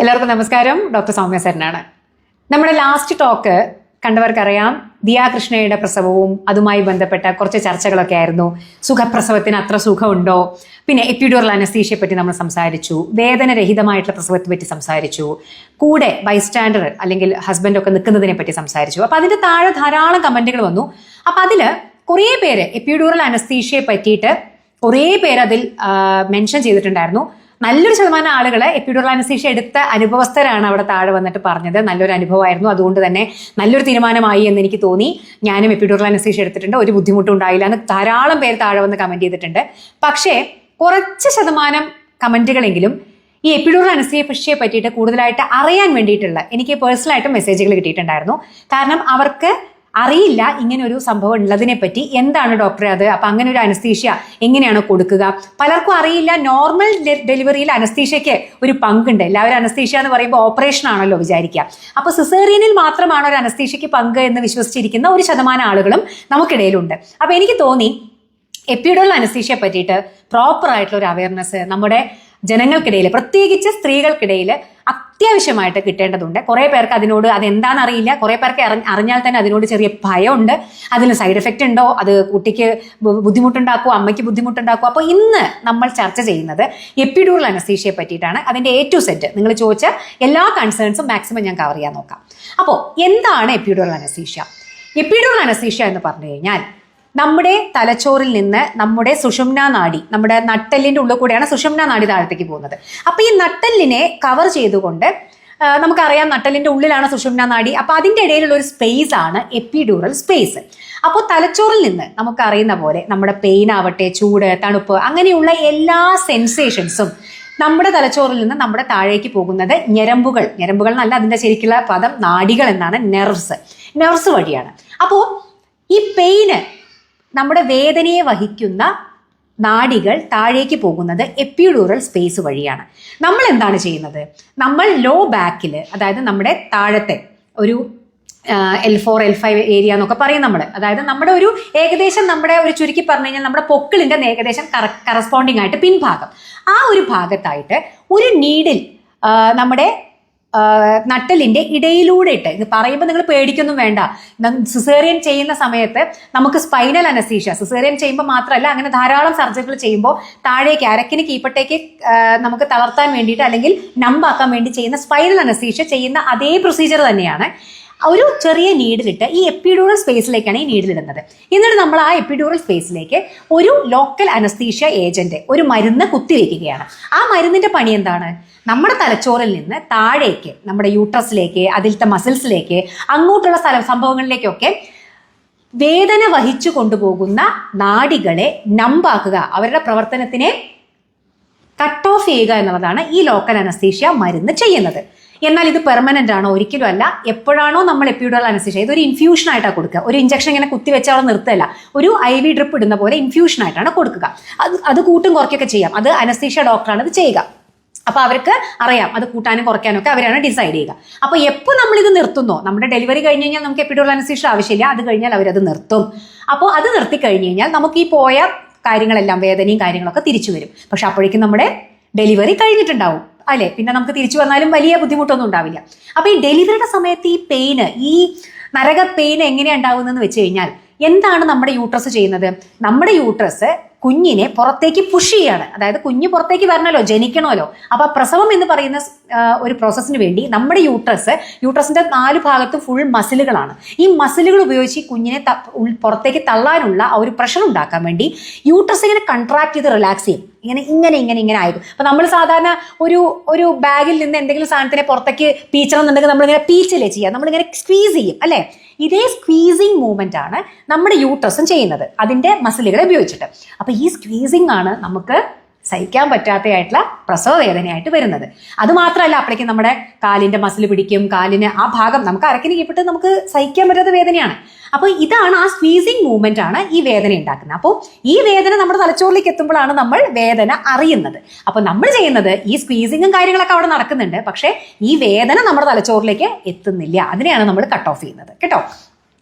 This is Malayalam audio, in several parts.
എല്ലാവർക്കും നമസ്കാരം. ഡോക്ടർ സൗമ്യ സരനാണ്. നമ്മുടെ ലാസ്റ്റ് ടോക്ക് കണ്ടവർക്കറിയാം. ദിയാകൃഷ്ണയുടെ പ്രസവവും അതുമായി ബന്ധപ്പെട്ട കുറച്ച് ചർച്ചകളൊക്കെ ആയിരുന്നു. സുഖപ്രസവത്തിന് അത്ര സുഖമുണ്ടോ? പിന്നെ എപ്പിഡ്യൂറൽ അനസ്തീഷ്യയെ പറ്റി നമ്മൾ സംസാരിച്ചു. വേദനരഹിതമായിട്ടുള്ള പ്രസവത്തെ പറ്റി സംസാരിച്ചു. കൂടെ ബൈസ്റ്റാൻഡർ അല്ലെങ്കിൽ ഹസ്ബൻഡൊക്കെ നിൽക്കുന്നതിനെ പറ്റി സംസാരിച്ചു. അപ്പൊ അതിന്റെ താഴെ ധാരാളം കമന്റുകൾ വന്നു. അപ്പൊ അതിൽ കുറേ പേര് എപ്പിഡ്യൂറൽ അനസ്തീഷ്യയെ പറ്റിയിട്ട് കുറേ പേര് അതിൽ മെൻഷൻ ചെയ്തിട്ടുണ്ടായിരുന്നു. നല്ലൊരു ശതമാനം ആളുകൾ അനസ്തീഷ്യ എടുത്ത അനുഭവസ്ഥരാണ് അവിടെ താഴെ വന്നിട്ട് പറഞ്ഞത്. നല്ലൊരു അനുഭവമായിരുന്നു. അതുകൊണ്ട് തന്നെ നല്ലൊരു തീരുമാനമായി എന്ന് എനിക്ക് തോന്നി. ഞാനും അനസ്തീഷ്യ എടുത്തിട്ടുണ്ട്. ഒരു ബുദ്ധിമുട്ടും ഉണ്ടായില്ല എന്ന് ധാരാളം പേര് താഴെ വന്ന് കമന്റ് ചെയ്തിട്ടുണ്ട്. പക്ഷേ കുറച്ച് ശതമാനം കമന്റുകളെങ്കിലും ഈ എപ്പിഡ്യൂറൽ അനസ്തീഷ്യയെ പറ്റിയിട്ട് കൂടുതലായിട്ട് അറിയാൻ വേണ്ടിയിട്ടുള്ള എനിക്ക് പേഴ്സണലായിട്ട് മെസ്സേജുകൾ കിട്ടിയിട്ടുണ്ടായിരുന്നു. കാരണം അവർക്ക് അറിയില്ല ഇങ്ങനെ ഒരു സംഭവം ഉള്ളതിനെ പറ്റി. എന്താണ് ഡോക്ടറെ അത്? അപ്പൊ അങ്ങനെ ഒരു അനസ്തീഷ്യ എങ്ങനെയാണ് കൊടുക്കുക? പലർക്കും അറിയില്ല. നോർമൽ ഡെലിവറിയിൽ അനസ്തീഷ്യയ്ക്ക് ഒരു പങ്കുണ്ട്. എല്ലാവരും അനസ്തീഷ്യ എന്ന് പറയുമ്പോൾ ഓപ്പറേഷൻ ആണല്ലോ വിചാരിക്കുക. അപ്പൊ സിസേറിയനിൽ മാത്രമാണ് ഒരു അനസ്തീഷ്യയ്ക്ക് പങ്ക് എന്ന് വിശ്വസിച്ചിരിക്കുന്ന ഒരു ശതമാനം ആളുകളും നമുക്കിടയിലുണ്ട്. അപ്പൊ എനിക്ക് തോന്നി എപ്പിഡോൾ അനസ്തീഷ്യയെ പറ്റിയിട്ട് പ്രോപ്പർ ആയിട്ടുള്ള ഒരു അവയർനെസ് നമ്മുടെ ജനങ്ങൾക്കിടയിൽ പ്രത്യേകിച്ച് സ്ത്രീകൾക്കിടയിൽ അത്യാവശ്യമായിട്ട് കിട്ടേണ്ടതുണ്ട്. കുറേ പേർക്ക് അതിനോട് അതെന്താണെന്ന് അറിയില്ല കുറേ പേർക്ക് അറിഞ്ഞാൽ തന്നെ അതിനോട് ചെറിയ ഭയമുണ്ട്. അതിന് സൈഡ് എഫക്റ്റ് ഉണ്ടോ? അത് കുട്ടിക്ക് ബുദ്ധിമുട്ടുണ്ടാക്കുമോ അമ്മയ്ക്ക് ബുദ്ധിമുട്ടുണ്ടാക്കുമോ അപ്പോൾ ഇന്ന് നമ്മൾ ചർച്ച ചെയ്യുന്നത് എപ്പിഡൂറൽ അനസ്തീഷയെ പറ്റിയിട്ടാണ്. അതിന്റെ എ ടു സെറ്റ് നിങ്ങൾ ചോദിച്ച എല്ലാ കൺസേൺസും മാക്സിമം ഞാൻ കവർ ചെയ്യാൻ നോക്കാം. അപ്പോൾ എന്താണ് എപ്പിഡൂറൽ അനസ്തീഷ്യ? എപ്പിഡൂറൽ അനസ്തീഷ്യ എന്ന് പറഞ്ഞു കഴിഞ്ഞാൽ നമ്മുടെ തലച്ചോറിൽ നിന്ന് നമ്മുടെ സുഷുമ്ന നാഡി നമ്മുടെ നട്ടെല്ലിന്റെ ഉള്ളിൽ കൂടെയാണ് സുഷുമ്ന നാഡി താഴത്തേക്ക് പോകുന്നത്. അപ്പൊ ഈ നട്ടെല്ലിനെ കവർ ചെയ്തുകൊണ്ട് നമുക്കറിയാം നട്ടലിന്റെ ഉള്ളിലാണ് സുഷുമ്ന നാഡി. അപ്പൊ അതിന്റെ ഇടയിലുള്ള ഒരു സ്പേസ് ആണ് എപ്പിഡ്യൂറൽ സ്പേസ് അപ്പോൾ തലച്ചോറിൽ നിന്ന് നമുക്കറിയുന്ന പോലെ നമ്മുടെ പെയിൻ ആവട്ടെ ചൂട് തണുപ്പ് അങ്ങനെയുള്ള എല്ലാ സെൻസേഷൻസും നമ്മുടെ തലച്ചോറിൽ നിന്ന് നമ്മുടെ താഴേക്ക് പോകുന്നത് ഞരമ്പുകൾ. ഞരമ്പുകൾ എന്നല്ല അതിന്റെ ശരിക്കുള്ള പദം നാടികൾ എന്നാണ് നെർവ്സ് നെർവ്സ് വഴിയാണ്. അപ്പോൾ ഈ പെയിന് നമ്മുടെ വേദനയെ വഹിക്കുന്ന നാടികൾ താഴേക്ക് പോകുന്നത് എപ്പിഡൂറൽ സ്പേസ് വഴിയാണ്. നമ്മൾ എന്താണ് ചെയ്യുന്നത്? നമ്മൾ ലോ ബാക്കിൽ അതായത് നമ്മുടെ താഴത്തെ ഒരു L four L five area എന്നൊക്കെ പറയും നമ്മൾ അതായത് നമ്മുടെ ഒരു ഏകദേശം നമ്മുടെ ഒരു ചുരുക്കി പറഞ്ഞു കഴിഞ്ഞാൽ നമ്മുടെ പൊക്കിളിന്റെ ഏകദേശം കറസ്പോണ്ടിങ് ആയിട്ട് പിൻഭാഗം. ആ ഒരു ഭാഗത്തായിട്ട് ഒരു നീഡിൽ നമ്മുടെ നട്ടലിന്റെ ഇടയിലൂടെ ഇട്ട്. ഇത് പറയുമ്പോൾ നിങ്ങൾ പേടിക്കൊന്നും വേണ്ട. സിസേറിയൻ ചെയ്യുന്ന സമയത്ത് നമുക്ക് സ്പൈനൽ അനസീഷ സിസേറിയൻ ചെയ്യുമ്പോൾ മാത്രമല്ല അങ്ങനെ ധാരാളം സർജറികൾ ചെയ്യുമ്പോൾ താഴേക്ക് അരക്കിന് കീപ്പട്ടേക്ക് നമുക്ക് തളർത്താൻ വേണ്ടിയിട്ട് അല്ലെങ്കിൽ നമ്പാക്കാൻ വേണ്ടി ചെയ്യുന്ന സ്പൈനൽ അനസീഷ ചെയ്യുന്ന അതേ പ്രൊസീജിയർ തന്നെയാണ്. ഒരു ചെറിയ നീഡിലിട്ട് ഈ എപ്പിഡൂറൽ സ്പേസിലേക്കാണ് ഈ നീഡിലിടുന്നത്. എന്നിട്ട് നമ്മൾ ആ എപ്പിഡൂറൽ സ്പേസിലേക്ക് ഒരു ലോക്കൽ അനസ്തീഷ്യ ഏജന്റ് ഒരു മരുന്ന് കുത്തിവെക്കുകയാണ്. ആ മരുന്നിന്റെ പണി എന്താണ്? നമ്മുടെ തലച്ചോറിൽ നിന്ന് താഴേക്ക് നമ്മുടെ യൂട്രസിലേക്ക് അതിലത്തെ മസിൽസിലേക്ക് അങ്ങോട്ടുള്ള സ്ഥല സംഭവങ്ങളിലേക്കൊക്കെ വേദന വഹിച്ചു കൊണ്ടുപോകുന്ന നാടികളെ നമ്പാക്കുക അവരുടെ പ്രവർത്തനത്തിനെ കട്ട് ഓഫ് ചെയ്യുക എന്നുള്ളതാണ് ഈ ലോക്കൽ അനസ്തീഷ്യ മരുന്ന് ചെയ്യുന്നത്. എന്നാൽ ഇത് പെർമനന്റ് ആണോ? ഒരിക്കലും അല്ല. എപ്പോഴാണോ നമ്മൾ എപ്പിഡോൾ ഇത് ഒരു ഇൻഫ്യൂഷൻ ആയിട്ടാണ് കൊടുക്കുക. ഒരു ഇഞ്ചക്ഷൻ ഇങ്ങനെ കുത്തി വെച്ചാൽ അവിടെ നിർത്തല്ല ഒരു ഐ വി ഡ്രിപ്പ് ഇടുന്ന പോലെ ഇൻഫ്യൂഷൻ ആയിട്ടാണ് കൊടുക്കുക. അത് അത് കൂട്ടും കുറയ്ക്കൊക്കെ ചെയ്യാം. അത് അനസ്തീഷ്യ ഡോക്ടറാണ് ഇത് ചെയ്യുക. അപ്പൊ അവർക്ക് അറിയാം. അത് കൂട്ടാനും കുറയ്ക്കാനും ഒക്കെ അവരാണ് ഡിസൈഡ് ചെയ്യുക. അപ്പൊ എപ്പോൾ നമ്മൾ ഇത് നിർത്തുന്നോ? നമ്മുടെ ഡെലിവറി കഴിഞ്ഞ് കഴിഞ്ഞാൽ നമുക്ക് എപ്പിഡോൾ അനസ്തീഷ്യ ആവശ്യമില്ല. അത് കഴിഞ്ഞാൽ അവരത് നിർത്തും. അപ്പോൾ അത് നിർത്തി കഴിഞ്ഞ് കഴിഞ്ഞാൽ നമുക്ക് ഈ പോയ കാര്യങ്ങളെല്ലാം വേദനയും കാര്യങ്ങളൊക്കെ തിരിച്ചു വരും. പക്ഷെ അപ്പോഴേക്കും നമ്മുടെ ഡെലിവറി കഴിഞ്ഞിട്ടുണ്ടാവും. അല്ലെ? പിന്നെ നമുക്ക് തിരിച്ചു വന്നാലും വലിയ ബുദ്ധിമുട്ടൊന്നും ഉണ്ടാവില്ല. അപ്പൊ ഈ ഡെലിവറിയുടെ സമയത്ത് ഈ പെയിന് ഈ നരക പെയിൻ എങ്ങനെയാണ് ഉണ്ടാവുന്നതെന്ന് വെച്ച് കഴിഞ്ഞാൽ എന്താണ് നമ്മുടെ യൂട്രസ് ചെയ്യുന്നത്? നമ്മുടെ യൂട്രസ് കുഞ്ഞിനെ പുറത്തേക്ക് പുഷ് ചെയ്യാണ്. അതായത് കുഞ്ഞ് പുറത്തേക്ക് വരണല്ലോ ജനിക്കണമല്ലോ. അപ്പൊ പ്രസവം എന്ന് പറയുന്ന ഒരു പ്രോസസ്സിന് വേണ്ടി നമ്മുടെ യൂട്രസ് യൂട്രസിന്റെ നാല് ഭാഗത്തും ഫുൾ മസിലുകളാണ് ഈ മസിലുകൾ ഉപയോഗിച്ച് കുഞ്ഞിനെ പുറത്തേക്ക് തള്ളാനുള്ള ആ ഒരു പ്രഷർ ഉണ്ടാക്കാൻ വേണ്ടി യൂട്രസ് ഇങ്ങനെ കൺട്രാക്ട് ചെയ്ത് റിലാക്സ് ചെയ്യും. ഇങ്ങനെ ഇങ്ങനെ ഇങ്ങനെ ഇങ്ങനെ ആയിരിക്കും. അപ്പൊ നമ്മൾ സാധാരണ ഒരു ഒരു ബാഗിൽ നിന്ന് എന്തെങ്കിലും സാധനത്തിനെ പുറത്തേക്ക് പീച്ചണം എന്നുണ്ടെങ്കിൽ നമ്മളിങ്ങനെ പീച്ചല്ലേ ചെയ്യുക. നമ്മളിങ്ങനെ സ്ക്വീസ് ചെയ്യും അല്ലേ? ഇതേ സ്ക്വീസിങ് മൂവ്മെന്റ് ആണ് നമ്മുടെ യൂട്രസും ചെയ്യുന്നത്. അതിന്റെ മസിലുകളെ ഉപയോഗിച്ചിട്ട്. അപ്പൊ ഈ സ്ക്വീസിംഗ് ആണ് നമുക്ക് സഹിക്കാൻ പറ്റാത്തതായിട്ടുള്ള പ്രസവ വേദനയായിട്ട് വരുന്നത്. അത് മാത്രമല്ല അപ്പോഴേക്കും നമ്മുടെ കാലിന്റെ മസിൽ പിടിക്കും കാലിന് ആ ഭാഗം നമുക്ക് അരക്കിന് കീപ്പിട്ട് നമുക്ക് സഹിക്കാൻ പറ്റാത്ത വേദനയാണ്. അപ്പോൾ ഇതാണ് ആ സ്ക്വീസിങ് മൂവ്മെന്റ് ആണ് ഈ വേദന ഉണ്ടാക്കുന്നത്. അപ്പോൾ ഈ വേദന നമ്മുടെ തലച്ചോറിലേക്ക് എത്തുമ്പോഴാണ് നമ്മൾ വേദന അറിയുന്നത്. അപ്പോൾ നമ്മൾ ചെയ്യുന്നത് ഈ സ്ക്വീസിങ്ങും കാര്യങ്ങളൊക്കെ അവിടെ നടക്കുന്നുണ്ട്. പക്ഷേ ഈ വേദന നമ്മുടെ തലച്ചോറിലേക്ക് എത്തുന്നില്ല. അതിനെയാണ് നമ്മൾ കട്ട് ഓഫ് ചെയ്യുന്നത്. കേട്ടോ?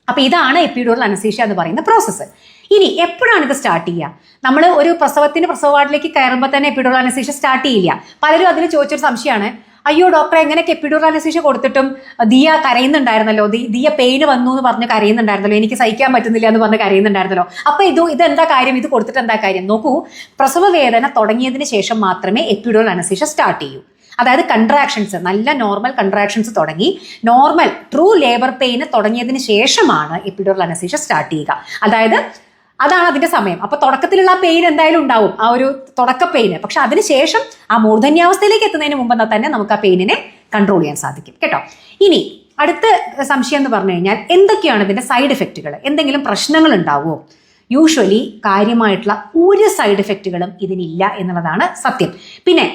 അപ്പോൾ ഇതാണ് എപ്പിഡോറൽ അനസീഷ്യ എന്ന് പറയുന്ന പ്രോസസ്സ് ഇനി എപ്പോഴാണ് ഇത് സ്റ്റാർട്ട് ചെയ്യുക? നമ്മൾ ഒരു പ്രസവത്തിന് പ്രസവ വാർഡിലേക്ക് കയറുമ്പോൾ തന്നെ എപ്പിഡോറൽ സ്റ്റാർട്ട് ചെയ്യില്ല. പലരും അതിൽ ചോദിച്ചൊരു സംശയമാണ്. അയ്യോ ഡോക്ടറെ എങ്ങനെയൊക്കെ എപ്പിഡ്യൂറൽ അനസ്തീഷ്യ കൊടുത്തിട്ടും ദിയ കരയുന്നുണ്ടായിരുന്നല്ലോ? ദിയ പെയിന് വന്നു എന്ന് പറഞ്ഞ് കരയുന്നുണ്ടായിരുന്നല്ലോ? എനിക്ക് സഹിക്കാൻ പറ്റുന്നില്ല എന്ന് പറഞ്ഞ് കരയുന്നുണ്ടായിരുന്നല്ലോ? അപ്പൊ ഇത് ഇതെന്താ കാര്യം? ഇത് കൊടുത്തിട്ട് എന്താ കാര്യം? നോക്കൂ പ്രസവ വേദന തുടങ്ങിയതിന് ശേഷം മാത്രമേ അനസ്തീഷ്യ സ്റ്റാർട്ട് ചെയ്യൂ. അതായത് കൺട്രാക്ഷൻസ് നല്ല നോർമൽ കൺട്രാക്ഷൻസ് തുടങ്ങി. നോർമൽ ട്രൂ ലേബർ പെയിന് തുടങ്ങിയതിന് ശേഷമാണ് എപ്പിഡോറൽ അനസ്തീഷ്യ സ്റ്റാർട്ട് ചെയ്യുക. അതായത് അതാണ് അതിന്റെ സമയം. അപ്പൊ തുടക്കത്തിലുള്ള ആ പെയിൻ എന്തായാലും ഉണ്ടാവും. ആ ഒരു തുടക്ക പെയിന് പക്ഷെ അതിനുശേഷം ആ മൂർധന്യാവസ്ഥയിലേക്ക് എത്തുന്നതിന് മുമ്പ് തന്നെ നമുക്ക് ആ പെയിനിനെ കൺട്രോൾ ചെയ്യാൻ സാധിക്കും. കേട്ടോ? ഇനി അടുത്ത സംശയം എന്ന് പറഞ്ഞു കഴിഞ്ഞാൽ എന്തൊക്കെയാണ് ഇതിന്റെ സൈഡ് എഫക്റ്റുകൾ എന്തെങ്കിലും പ്രശ്നങ്ങൾ ഉണ്ടാവുമോ? യൂഷ്വലി കാര്യമായിട്ടുള്ള ഒരു സൈഡ് എഫക്റ്റുകളും ഇതിനില്ല എന്നുള്ളതാണ് സത്യം. പിന്നെ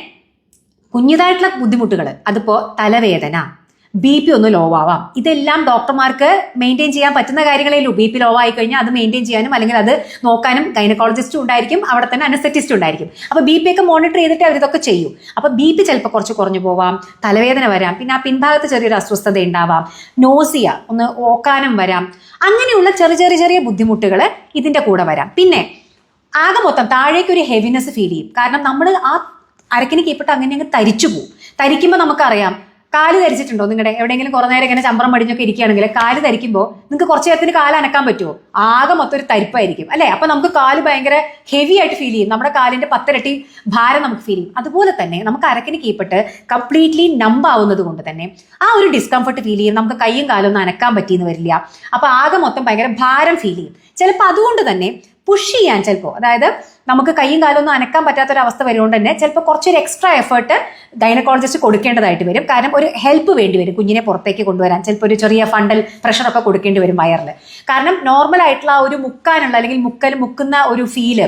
കുഞ്ഞിതായിട്ടുള്ള ബുദ്ധിമുട്ടുകൾ അതിപ്പോ തലവേദന ബി പി ഒന്ന് ലോ ആവാം. ഇതെല്ലാം ഡോക്ടർമാർക്ക് മെയിന്റെയിൻ ചെയ്യാൻ പറ്റുന്ന കാര്യങ്ങളേ ഉള്ളൂ. ബി പി ലോ ആയി കഴിഞ്ഞാൽ അത് മെയിന്റെയിൻ ചെയ്യാനും അല്ലെങ്കിൽ അത് നോക്കാനും ഗൈനക്കോളജിസ്റ്റും ഉണ്ടായിരിക്കും. അവിടെ തന്നെ അനസ്തറ്റിസ്റ്റും ഉണ്ടായിരിക്കും. അപ്പോൾ ബി പി ഒക്കെ മോണിറ്റർ ചെയ്തിട്ട് അവരിതൊക്കെ ചെയ്യും. അപ്പോൾ ബി പി ചിലപ്പോൾ കുറച്ച് കുറഞ്ഞു പോവാം. തലവേദന വരാം. പിന്നെ ആ പിൻഭാഗത്ത് ചെറിയൊരു അസ്വസ്ഥത ഉണ്ടാവാം. നോസിയ ഒന്ന് ഓക്കാനം വരാം. അങ്ങനെയുള്ള ചെറിയ ചെറിയ ചെറിയ ബുദ്ധിമുട്ടുകൾ ഇതിന്റെ കൂടെ വരാം. പിന്നെ ആകെ മൊത്തം താഴേക്ക് ഒരു ഹെവിനെസ് ഫീൽ ചെയ്യും. കാരണം നമ്മൾ ആ അരക്കിന് കീപ്പിട്ട് അങ്ങനെ അങ്ങ് തരിച്ചു പോകും തരിക്കുമ്പോൾ നമുക്കറിയാം കാൽ ധരിച്ചിട്ടുണ്ടോ നിങ്ങളുടെ എവിടെയെങ്കിലും കുറേ നേരം ഇങ്ങനെ ചമ്പറം പടിഞ്ഞൊക്കെ ഇരിക്കുകയാണെങ്കിൽ കാൽ ധരിക്കുമ്പോൾ നിങ്ങൾക്ക് കുറച്ച് നേരത്തിന് കാൽ അനക്കാൻ പറ്റുമോ ആകെ മൊത്തം ഒരു തരിപ്പായിരിക്കും അല്ലേ? അപ്പൊ നമുക്ക് കാൽ ഭയങ്കര ഹെവി ആയിട്ട് ഫീൽ ചെയ്യും. നമ്മുടെ കാലിന്റെ പത്തിരട്ടി ഭാരം നമുക്ക് ഫീൽ ചെയ്യും. അതുപോലെ തന്നെ നമുക്ക് അരക്കിന് കീപ്പിട്ട് കംപ്ലീറ്റ്ലി നമ്പ് ആവുന്നത് കൊണ്ട് തന്നെ ആ ഒരു ഡിസ്കംഫർട്ട് ഫീൽ ചെയ്യും. നമുക്ക് കൈയും കാലും ഒന്നും അനക്കാൻ പറ്റിയെന്ന് വരില്ല. അപ്പൊ ആകെ മൊത്തം ഭയങ്കര ഭാരം ഫീൽ ചെയ്യും. ചിലപ്പോൾ അതുകൊണ്ട് തന്നെ പുഷ് ചെയ്യാൻ ചിലപ്പോൾ അതായത് നമുക്ക് കൈയും കാലും ഒന്നും അനക്കാൻ പറ്റാത്തൊരവസ്ഥ വരുകൊണ്ട് തന്നെ ചിലപ്പോൾ കുറച്ചൊരു എക്സ്ട്രാ എഫേർട്ട് ഗൈനക്കോളജിസ്റ്റ് കൊടുക്കേണ്ടതായിട്ട് വരും. കാരണം ഒരു ഹെൽപ്പ് വേണ്ടി വരും കുഞ്ഞിനെ പുറത്തേക്ക് കൊണ്ടുവരാൻ. ചിലപ്പോൾ ഒരു ചെറിയ ഫണ്ടൽ പ്രഷറൊക്കെ കൊടുക്കേണ്ടി വരും വയറിൽ. കാരണം നോർമൽ ആയിട്ടുള്ള ആ ഒരു മുക്കാനുള്ള അല്ലെങ്കിൽ മുക്കൽ മുക്കുന്ന ഒരു ഫീൽ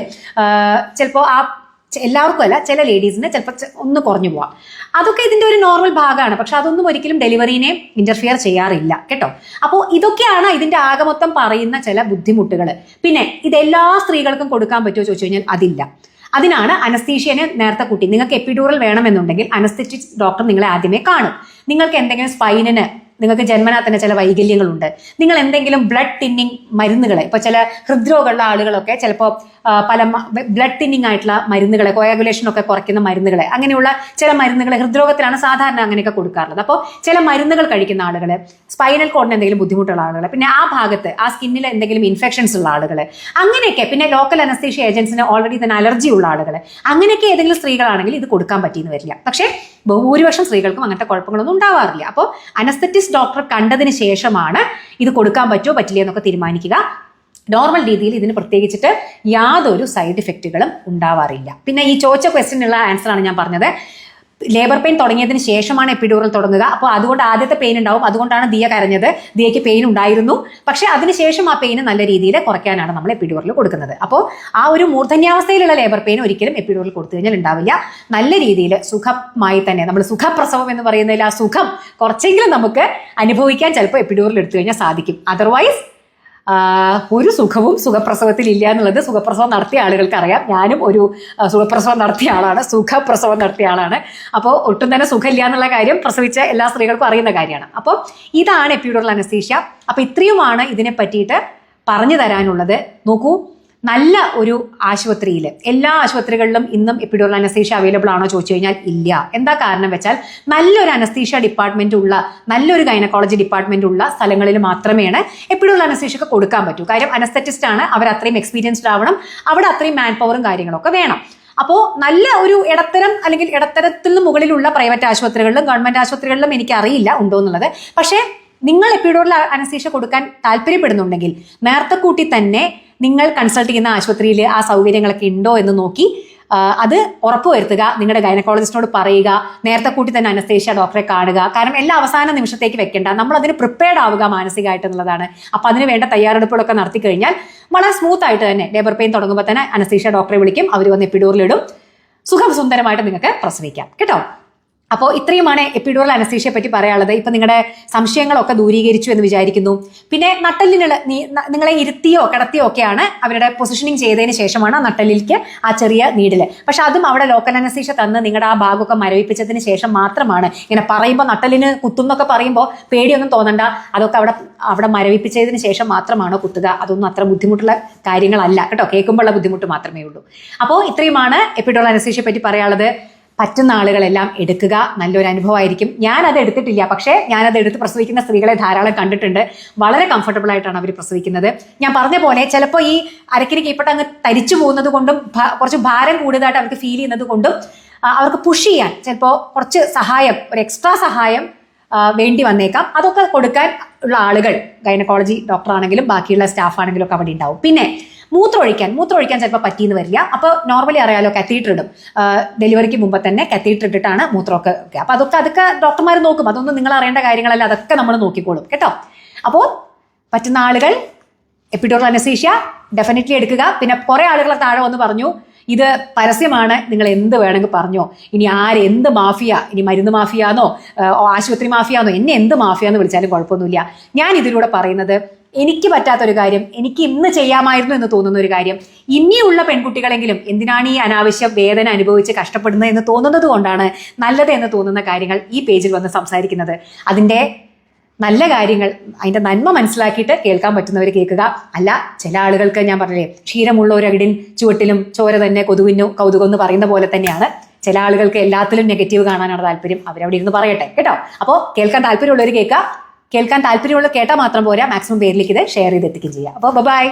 ചിലപ്പോൾ ആ എല്ലാവർക്കും അല്ല ചില ലേഡീസിന് ചിലപ്പോൾ ഒന്ന് കുറഞ്ഞു പോവാം. അതൊക്കെ ഇതിന്റെ ഒരു നോർമൽ ഭാഗമാണ്. പക്ഷെ അതൊന്നും ഒരിക്കലും ഡെലിവറീനെ ഇന്റർഫിയർ ചെയ്യാറില്ല കേട്ടോ? അപ്പോൾ ഇതൊക്കെയാണ് ഇതിന്റെ ആകെ മൊത്തം പറയുന്ന ചില ബുദ്ധിമുട്ടുകൾ പിന്നെ ഇത് എല്ലാ സ്ത്രീകൾക്കും കൊടുക്കാൻ പറ്റുമോ ചോദിച്ചു കഴിഞ്ഞാൽ അതില്ല. അതിനാണ് അനസ്തീഷ്യനെ നേരത്തെ കൂട്ടി. നിങ്ങൾക്ക് എപ്പിഡൂറൽ വേണമെന്നുണ്ടെങ്കിൽ അനസ്തറ്റിക് ഡോക്ടർ നിങ്ങളെ ആദ്യമേ കാണും. നിങ്ങൾക്ക് എന്തെങ്കിലും സ്പൈനിന് നിങ്ങൾക്ക് ജന്മനാ തന്നെ ചില വൈകല്യങ്ങളുണ്ട്. നിങ്ങൾ എന്തെങ്കിലും ബ്ലഡ് തിന്നിങ് മരുന്നുകൾ ഇപ്പോൾ ചില ഹൃദ്രോഗമുള്ള ആളുകളൊക്കെ ചിലപ്പോൾ പല ബ്ലഡ് തിന്നിങ് ആയിട്ടുള്ള മരുന്നുകളെ കോയാഗുലേഷൻ ഒക്കെ കുറയ്ക്കുന്ന മരുന്നുകളെ അങ്ങനെയുള്ള ചില മരുന്നുകൾ ഹൃദ്രോഗത്തിലാണ് സാധാരണ അങ്ങനെയൊക്കെ കൊടുക്കാറുള്ളത്. അപ്പോൾ ചില മരുന്നുകൾ കഴിക്കുന്ന ആളുകൾ സ്പൈനൽ കോഡിന് എന്തെങ്കിലും ബുദ്ധിമുട്ടുള്ള ആളുകൾ പിന്നെ ആ ഭാഗത്ത് ആ സ്കിന്നിൽ എന്തെങ്കിലും ഇൻഫെക്ഷൻസ് ഉള്ള ആളുകൾ അങ്ങനെയൊക്കെ പിന്നെ ലോക്കൽ അനസ്തീഷ്യ ഏജൻസിന് ഓൾറെഡി തന്നെ അലർജി ഉള്ള ആളുകൾ അങ്ങനെയൊക്കെ ഏതെങ്കിലും സ്ത്രീകളാണെങ്കിൽ ഇത് കൊടുക്കാൻ പറ്റിയെന്ന് വരില്ല. പക്ഷേ ഭൂരിപക്ഷം സ്ത്രീകൾക്കും അങ്ങനത്തെ കുഴപ്പങ്ങളൊന്നും ഉണ്ടാവാറില്ല. അപ്പോൾ അനസ്തറ്റിസ് ഡോക്ടർ കണ്ടതിന് ശേഷമാണ് ഇത് കൊടുക്കാൻ പറ്റുമോ പറ്റില്ല എന്നൊക്കെ തീരുമാനിക്കുക. നോർമൽ രീതിയിൽ ഇതിന് പ്രത്യേകിച്ചിട്ട് യാതൊരു സൈഡ് ഇഫക്റ്റുകളും ഉണ്ടാവാറില്ല. പിന്നെ ഈ ചോദിച്ച ക്വസ്റ്റിനുള്ള ആൻസർ ആണ് ഞാൻ പറഞ്ഞത്. ലേബർ പെയിൻ തുടങ്ങിയതിന് ശേഷമാണ് എപ്പിഡൂറൽ തുടങ്ങുക. അപ്പോൾ അതുകൊണ്ട് ആദ്യത്തെ പെയിൻ ഉണ്ടാവും. അതുകൊണ്ടാണ് ദിയ കരഞ്ഞത്. ദിയയ്ക്ക് പെയിൻ ഉണ്ടായിരുന്നു. പക്ഷേ അതിനുശേഷം ആ പെയിൻ നല്ല രീതിയിൽ കുറയ്ക്കാനാണ് നമ്മൾ എപ്പിഡൂറിൽ കൊടുക്കുന്നത്. അപ്പോൾ ആ ഒരു മൂർധന്യാവസ്ഥയിലുള്ള ലേബർ പെയിൻ ഒരിക്കലും എപ്പിഡൂറിൽ കൊടുത്തു കഴിഞ്ഞാൽ ഉണ്ടാവില്ല. നല്ല രീതിയിൽ സുഖമായി തന്നെ നമ്മൾ സുഖപ്രസവം എന്ന് പറയുന്നതിൽ ആ സുഖം കുറച്ചെങ്കിലും നമുക്ക് അനുഭവിക്കാൻ ചിലപ്പോൾ എപ്പിഡൂറിൽ എടുത്തു കഴിഞ്ഞാൽ സാധിക്കും. അതർവൈസ് ഒരു സുഖവും സുഖപ്രസവത്തിൽ ഇല്ല എന്നുള്ളത് സുഖപ്രസവം നടത്തിയ ആളുകൾക്ക് അറിയാം ഞാനും ഒരു സുഖപ്രസവം നടത്തിയ ആളാണ് സുഖപ്രസവം നടത്തിയ ആളാണ്. അപ്പോൾ ഒട്ടും തന്നെ സുഖമില്ല എന്നുള്ള കാര്യം പ്രസവിച്ച എല്ലാ സ്ത്രീകൾക്കും അറിയുന്ന കാര്യമാണ്. അപ്പോൾ ഇതാണ് എപ്പിഡോറൽ അനസ്തീഷ്യ. അപ്പോൾ ഇത്രയുമാണ് ഇതിനെ പറ്റിയിട്ട് പറഞ്ഞു തരാനുള്ളത്. നോക്കൂ നല്ല ഒരു ആശുപത്രിയിൽ എല്ലാ ആശുപത്രികളിലും ഇന്നും എപ്പിഡോറൽ അനസ്തീഷ്യ അവൈലബിൾ ആണോ ചോദിച്ചു കഴിഞ്ഞാൽ ഇല്ല. എന്താ കാരണം വെച്ചാൽ നല്ലൊരു അനസ്തീഷ്യ ഡിപ്പാർട്ട്മെന്റ് ഉള്ള നല്ലൊരു ഗൈനക്കോളജി ഡിപ്പാർട്ട്മെന്റ് ഉള്ള സ്ഥലങ്ങളിൽ മാത്രമേ എപ്പിഡോറൽ അനസ്തീഷ്യക്ക് കൊടുക്കാൻ പറ്റൂ. കാര്യം അനസ്തറ്റിസ്റ്റ് ആണ് അവർ അത്രയും എക്സ്പീരിയൻസ്ഡ് ആവണം. അവിടെ അത്രയും മാൻ പവറും കാര്യങ്ങളൊക്കെ വേണം. അപ്പോൾ നല്ല ഒരു ഇടത്തരം അല്ലെങ്കിൽ ഇടത്തരത്തിന് മുകളിലുള്ള പ്രൈവറ്റ് ആശുപത്രികളിലും ഗവൺമെന്റ് ആശുപത്രികളിലും എനിക്ക് അറിയില്ല ഉണ്ടോ എന്നുള്ളത്. പക്ഷേ നിങ്ങൾ എപ്പിഡോറിൽ അനസ്തീഷ്യ കൊടുക്കാൻ താല്പര്യപ്പെടുന്നുണ്ടെങ്കിൽ നേരത്തെ കൂട്ടി തന്നെ നിങ്ങൾ കൺസൾട്ട് ചെയ്യുന്ന ആശുപത്രിയിൽ ആ സൗകര്യങ്ങളൊക്കെ ഉണ്ടോ എന്ന് നോക്കി അത് ഉറപ്പുവരുത്തുക നിങ്ങളുടെ ഗൈനക്കോളജിസ്റ്റിനോട് പറയുക നേരത്തെ കൂട്ടി തന്നെ അനസ്തേഷ്യ ഡോക്ടറെ കാണുക. കാരണം എല്ലാ അവസാന നിമിഷത്തേക്ക് വെക്കേണ്ട. നമ്മൾ അതിന് പ്രിപ്പയർഡ് ആവുക മാനസികമായിട്ട് എന്നുള്ളതാണ്. അപ്പൊ അതിന് വേണ്ട തയ്യാറെടുപ്പുകളൊക്കെ നടത്തി കഴിഞ്ഞാൽ വളരെ സ്മൂത്ത് ആയിട്ട് തന്നെ ലേബർ പെയിൻ തുടങ്ങുമ്പോൾ തന്നെ അനസ്തേഷ്യ ഡോക്ടറെ വിളിക്കും അവർ വന്ന് എപ്പിഡോറിലിടും സുഖം സുന്ദരമായിട്ട് നിങ്ങൾക്ക് പ്രസവിക്കാം. കേട്ടോ? അപ്പോൾ ഇത്രയുമാണ് എപ്പിഡോറൽ അനസ്തീഷയെ പറ്റി പറയാനുള്ളത്. ഇപ്പം നിങ്ങളുടെ സംശയങ്ങളൊക്കെ ദൂരീകരിച്ചു എന്ന് വിചാരിക്കുന്നു. പിന്നെ നട്ടലിനുള്ള നീ- ന- നിങ്ങളെ ഇരുത്തിയോ കിടത്തിയോ ഒക്കെയാണ് അവരുടെ പൊസിഷനിങ് ചെയ്തതിന് ശേഷമാണ് നട്ടലിലേക്ക് ആ ചെറിയ നീഡിൽ പക്ഷെ അതും അവിടെ ലോക്കൽ അനസ്തീഷ തന്ന് നിങ്ങളുടെ ആ ഭാഗമൊക്കെ മരവിപ്പിച്ചതിന് ശേഷം മാത്രമാണ്. ഇങ്ങനെ പറയുമ്പോൾ നട്ടലിന് കുത്തുന്നൊക്കെ പറയുമ്പോൾ പേടിയൊന്നും തോന്നണ്ട. അതൊക്കെ അവിടെ അവിടെ മരവിപ്പിച്ചതിന് ശേഷം മാത്രമാണ് കുത്തുക. അതൊന്നും അത്ര ബുദ്ധിമുട്ടുള്ള കാര്യങ്ങളല്ല. കേട്ടോ കേൾക്കുമ്പോഴുള്ള ബുദ്ധിമുട്ട് മാത്രമേ ഉള്ളൂ. അപ്പോൾ ഇത്രയുമാണ് എപ്പിഡോൾ അനസ്തീഷയെ പറ്റി പറയാനുള്ളത്. പറ്റുന്ന ആളുകളെല്ലാം എടുക്കുക. നല്ലൊരു അനുഭവമായിരിക്കും. ഞാനത് എടുത്തിട്ടില്ല. പക്ഷേ ഞാനത് എടുത്ത് പ്രസവിക്കുന്ന സ്ത്രീകളെ ധാരാളം കണ്ടിട്ടുണ്ട്. വളരെ കംഫർട്ടബിൾ ആയിട്ടാണ് അവർ പ്രസവിക്കുന്നത്. ഞാൻ പറഞ്ഞ പോലെ ചിലപ്പോൾ ഈ അരക്കിന് കീഴ്പ്പെട്ട് അങ്ങ് തരിച്ചു പോകുന്നത് കൊണ്ടും കുറച്ച് ഭാരം കൂടുതലായിട്ട് അവർക്ക് ഫീൽ ചെയ്യുന്നത് കൊണ്ടും അവർക്ക് പുഷ് ചെയ്യാൻ ചിലപ്പോൾ കുറച്ച് സഹായം ഒരു എക്സ്ട്രാ സഹായം വേണ്ടി വന്നേക്കാം. അതൊക്കെ കൊടുക്കാൻ ഉള്ള ആളുകൾ ഗൈനക്കോളജി ഡോക്ടർ ആണെങ്കിലും ബാക്കിയുള്ള സ്റ്റാഫ് ആണെങ്കിലും ഒക്കെ അവിടെ ഉണ്ടാവും. പിന്നെ മൂത്രമൊഴിക്കാൻ മൂത്രമൊഴിക്കാൻ ചിലപ്പോൾ പറ്റിയെന്ന് വരില്ല. അപ്പോൾ നോർമലി അറിയാലോ കത്തീറ്റർ ഇടും. ഡെലിവറിക്ക് മുമ്പ് തന്നെ കത്തീറ്റർ ഇട്ടിട്ടാണ് മൂത്രമൊക്കെ ഒക്കെ അപ്പോൾ അതൊക്കെ അതൊക്കെ ഡോക്ടർമാർ നോക്കും. അതൊന്നും നിങ്ങൾ അറിയേണ്ട കാര്യങ്ങളല്ല. അതൊക്കെ നമ്മൾ നോക്കിക്കോളും. കേട്ടോ? അപ്പോൾ പറ്റുന്ന ആളുകൾ എപ്പിഡോറൽ അനസീഷ്യ ഡെഫിനറ്റ്ലി എടുക്കുക. പിന്നെ കുറേ ആളുകൾ താഴെ വന്ന് പറഞ്ഞു ഇത് പരസ്യമാണ്. നിങ്ങൾ എന്ത് വേണമെങ്കിൽ പറഞ്ഞോ. ഇനി ആര് എന്ത് മാഫിയ? ഇനി മരുന്ന് മാഫിയാന്നോ? ആശുപത്രി മാഫിയാന്നോ? എന്നെ എന്ത് മാഫിയാന്ന് വിളിച്ചാലും കുഴപ്പമൊന്നുമില്ല. ഞാൻ ഇതിലൂടെ പറയുന്നത് എനിക്ക് പറ്റാത്തൊരു കാര്യം എനിക്ക് ഇന്ന് ചെയ്യാമായിരുന്നു എന്ന് തോന്നുന്ന ഒരു കാര്യം. ഇനിയുള്ള പെൺകുട്ടികളെങ്കിലും എന്തിനാണ് ഈ അനാവശ്യ വേദന അനുഭവിച്ച് കഷ്ടപ്പെടുന്നത് എന്ന് തോന്നുന്നത് കൊണ്ടാണ് നല്ലത് എന്ന് തോന്നുന്ന കാര്യങ്ങൾ ഈ പേജിൽ വന്ന് സംസാരിക്കുന്നത്. അതിന്റെ നല്ല കാര്യങ്ങൾ അതിന്റെ നന്മ മനസ്സിലാക്കിയിട്ട് കേൾക്കാൻ പറ്റുന്നവർ കേൾക്കുക. അല്ല ചില ആളുകൾക്ക് ഞാൻ പറഞ്ഞില്ലേ ക്ഷീരമുള്ള ഒരു അകിടിൻ ചുവട്ടിലും ചോര തന്നെ കൊതുവിനു കൗതുകം പറയുന്ന പോലെ തന്നെയാണ്. ചില ആളുകൾക്ക് എല്ലാത്തിലും നെഗറ്റീവ് കാണാനാണ് താല്പര്യം. അവരവിടെ ഇരുന്ന് പറയട്ടെ കേട്ടോ? അപ്പോൾ കേൾക്കാൻ താല്പര്യമുള്ളവർ കേൾക്കുക. കേൾക്കാൻ താല്പര്യമുള്ള കേട്ടാൽ മാത്രം പോരാ. മാക്സിമം പേരിലേക്ക് ഇത് ഷെയർ ചെയ്ത് എത്തിക്കുകയും ചെയ്യുക അപ്പോൾ ബൈ